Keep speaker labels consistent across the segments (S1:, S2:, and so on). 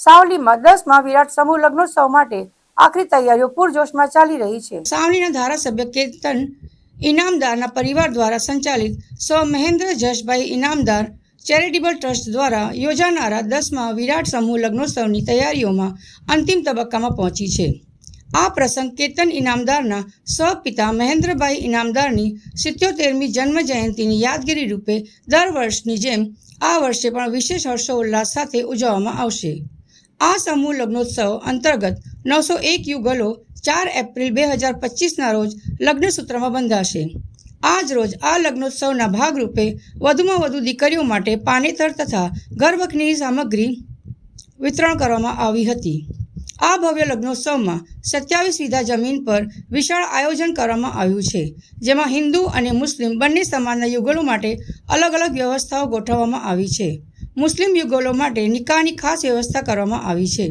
S1: સાવલીમાં દસમાં વિરાટ સમૂહ લગ્નોત્સવ માટે આખરી તૈયારીઓ પૂરજોશમાં ચાલી રહી છે.
S2: સાવલીના ધારાસભ્ય કેતન ઇનામદારના પરિવાર દ્વારા સંચાલિત સ્વ મહેન્દ્ર જશભાઈ ઇનામદાર ચેરિટેબલ ટ્રસ્ટ દ્વારા યોજાનારા દસમા વિરાટ સમૂહ લગ્નોત્સવની તૈયારીઓમાં અંતિમ તબક્કામાં પહોંચી છે. આ પ્રસંગ કેતન ઇનામદારના સ્વપિતા મહેન્દ્રભાઈ ઇનામદારની સિત્યોતેરમી જન્મ જયંતિની યાદગીરી રૂપે દર વર્ષની જેમ આ વર્ષે પણ વિશેષ હર્ષોલ્લાસ સાથે ઉજવવામાં આવશે. આ સમૂહ લગ્નોત્સવ અંતર્ગત નવસો એક યુગલો ચાર એપ્રિલ બે હજાર પચીસના રોજ લગ્નસૂત્રમાં બંધાશે. આજ રોજ આ લગ્નોત્સવના ભાગરૂપે વધુમાં વધુ દીકરીઓ માટે પાનેતર તથા ઘરવખરીની સામગ્રી વિતરણ કરવામાં આવી હતી. આ ભવ્ય લગ્નોત્સવમાં સત્યાવીસ વીધા જમીન પર વિશાળ આયોજન કરવામાં આવ્યું છે, જેમાં હિન્દુ અને મુસ્લિમ બંને સમાજના યુગલો માટે અલગ અલગ વ્યવસ્થાઓ ગોઠવવામાં આવી છે. મુસ્લિમ યુગલો માટે નિકાહની ખાસ વ્યવસ્થા કરવામાં આવી છે.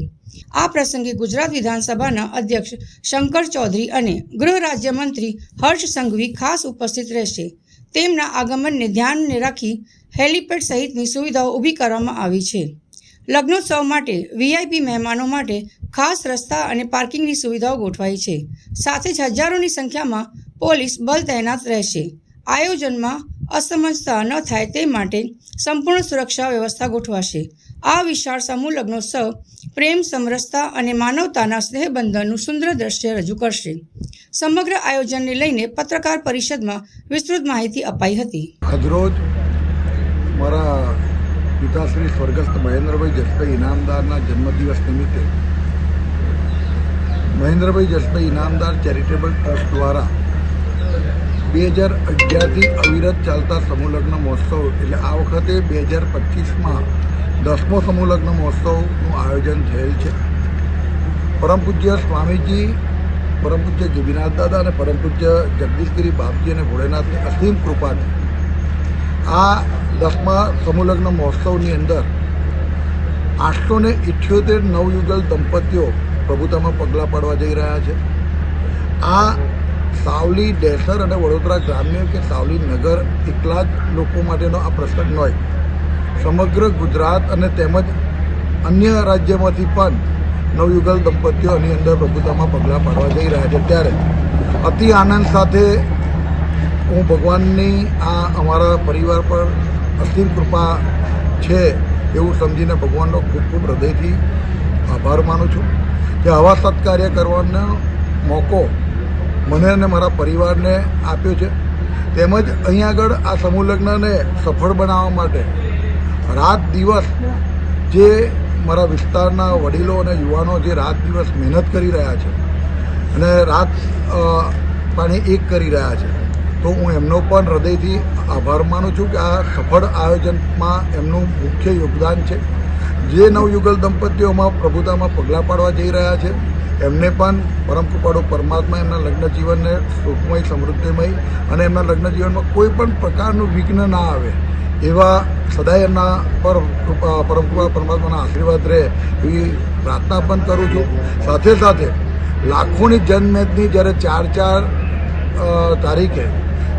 S2: આ પ્રસંગે ગુજરાત વિધાનસભાના અધ્યક્ષ શંકર ચૌધરી અને ગૃહ રાજ્યમંત્રી હર્ષ સંઘવી ખાસ ઉપસ્થિત રહેશે. તેમના આગમનને ધ્યાનને રાખી હેલીપેડ સહિતની સુવિધાઓ ઊભી કરવામાં આવી છે. લગ્નોત્સવ માટે વીઆઈપી મહેમાનો માટે ખાસ રસ્તા અને પાર્કિંગની સુવિધાઓ ગોઠવાઈ છે. સાથે જ હજારોની સંખ્યામાં પોલીસ બલ તૈનાત રહેશે. આયોજનમાં અસમજતા ન થાય તે માટે સંપૂર્ણ સુરક્ષા વ્યવસ્થા ગોઠવાશે. આ વિશાળ સમૂહ લગ્નોત્સવ પ્રેમ, સમરસતા અને માનવતાના સ્નેહબંધનનું સુંદર દ્રશ્ય રજૂ કરશે. સમગ્ર આયોજનને લઈને પત્રકાર પરિષદમાં વિસ્તૃત માહિતી અપાઈ હતી.
S3: આજરોજ મારા પિતાશ્રી સ્વર્ગસ્થ મહેન્દ્રભાઈ જસભાઈ ઇનામદારના જન્મદિવસ નિમિત્તે મહેન્દ્રભાઈ જસભાઈ ઇનામદાર ચેરિટેબલ ટ્રસ્ટ દ્વારા બે હજાર અગિયારથી અવિરત ચાલતા સમૂહલગ્ન મહોત્સવ એટલે આ વખતે બે હજાર પચીસમાં દસમો સમૂહલગ્ન મહોત્સવનું આયોજન થયેલ છે. પરમ પૂજ્ય સ્વામીજી, પરમ પૂજ્ય જુબીનાથ દાદા અને પરમ પૂજ્ય જગદીશગીરી બાપજી અને ભોળેનાથની અસીમ કૃપાથી આ દસમા સમૂહલગ્ન મહોત્સવની અંદર આઠસો ને ઇઠ્યોતેર નવયુગલ દંપતીઓ પ્રભુતામાં પગલાં પાડવા જઈ રહ્યા છે. આ સાવલી, ડેસર અને વડોદરા ગ્રામ્ય કે સાવલી નગર એકલા જ લોકો માટેનો આ પ્રસંગ હોય. સમગ્ર ગુજરાત અને તેમજ અન્ય રાજ્યમાંથી પણ નવયુગલ દંપતીઓ એની અંદર પ્રભુતામાં પગલાં પાડવા જઈ રહ્યા છે. ત્યારે અતિ આનંદ સાથે હું ભગવાનની આ અમારા પરિવાર પર અસીમ કૃપા છે એવું સમજીને ભગવાનનો ખૂબ ખૂબ હૃદયથી આભાર માનું છું કે આવા સત્કાર્ય કરવાનો મોકો મને અને મારા પરિવારને આપ્યો છે. તેમજ અહીં આગળ આ સમૂહ લગ્નને સફળ બનાવવા માટે રાત દિવસ જે મારા વિસ્તારના વડીલો અને યુવાનો જે રાત દિવસ મહેનત કરી રહ્યા છે અને રાત પાણી એક કરી રહ્યા છે, તો હું એમનો પણ હૃદયથી આભાર માનું છું કે આ સફળ આયોજનમાં એમનું મુખ્ય યોગદાન છે. જે નવયુગલ દંપતીઓમાં પ્રભુતામાં પગલાં પાડવા જઈ રહ્યા છે, એમને પણ પરમ કૃપાળુ પરમાત્મા એમના લગ્ન જીવનને સુખમય, સમૃદ્ધિમય અને એમના લગ્ન જીવનમાં કોઈ પણ પ્રકારનું વિઘ્ન ના આવે, એવા સદાય એમના પર પરમ કૃપા પરમાત્માના આશીર્વાદ રહે એવી પ્રાર્થના પણ કરું છું. સાથે સાથે લાખોની જનમેદની જ્યારે ચાર ચાર તારીખે,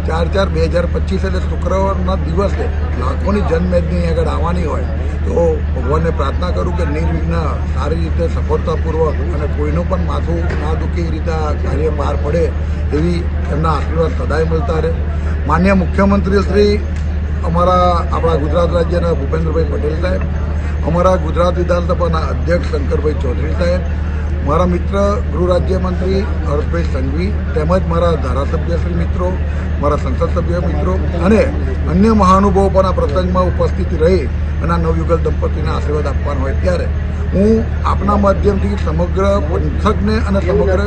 S3: ચાર ચાર બે હજાર પચીસ એટલે શુક્રવારના દિવસે લાખોની જનમેદની આગળ આવવાની હોય, તો ભગવાનને પ્રાર્થના કરું કે નિર્વિઘ્ન સારી રીતે સફળતાપૂર્વક અને કોઈનું પણ માથું ના દુખે એ રીતે કાર્ય બહાર પડે એવી એમના આશીર્વાદ સદાય મળતા રહે. માન્ય મુખ્યમંત્રી શ્રી અમારા આપણા ગુજરાત રાજ્યના ભૂપેન્દ્રભાઈ પટેલ સાહેબ, અમારા ગુજરાત વિધાનસભાના અધ્યક્ષ શંકરભાઈ ચૌધરી સાહેબ, મારા મિત્ર ગૃહ રાજ્યમંત્રી હર્ષભાઈ સંઘવી, તેમજ મારા ધારાસભ્યશ્રી મિત્રો, મારા સંસદ સભ્ય મિત્રો અને અન્ય મહાનુભાવો પણ આ પ્રસંગમાં ઉપસ્થિત રહી અને આ નવયુગલ દંપતીના આશીર્વાદ આપવાનો હોય ત્યારે હું આપના માધ્યમથી સમગ્ર પંથકને અને સમગ્ર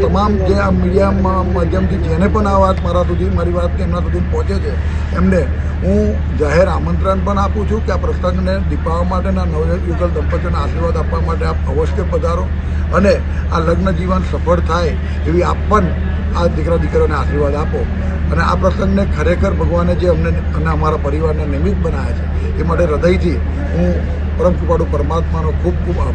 S3: તમામ જે આ મીડિયા માધ્યમથી જેને પણ આ વાત મારા સુધી, મારી વાત એમના સુધી પહોંચે છે, એમને હું જાહેર આમંત્રણ પણ આપું છું કે આ પ્રસંગને દીપાવવા માટેના નવયુગલ દંપતીઓના આશીર્વાદ આપવા માટે આપ અવશ્ય પધારો અને આ લગ્ન જીવન સફળ થાય એવી આપ પણ આ દીકરા દીકરીઓને આશીર્વાદ આપો. અને આ પ્રસંગને ખરેખર ભગવાને જે અમને અને અમારા પરિવારને નિમિત્ત બનાવ્યા છે, એ માટે હૃદયથી હું પરમ કૃપાળુ પરમાત્માનો ખૂબ ખૂબ આભાર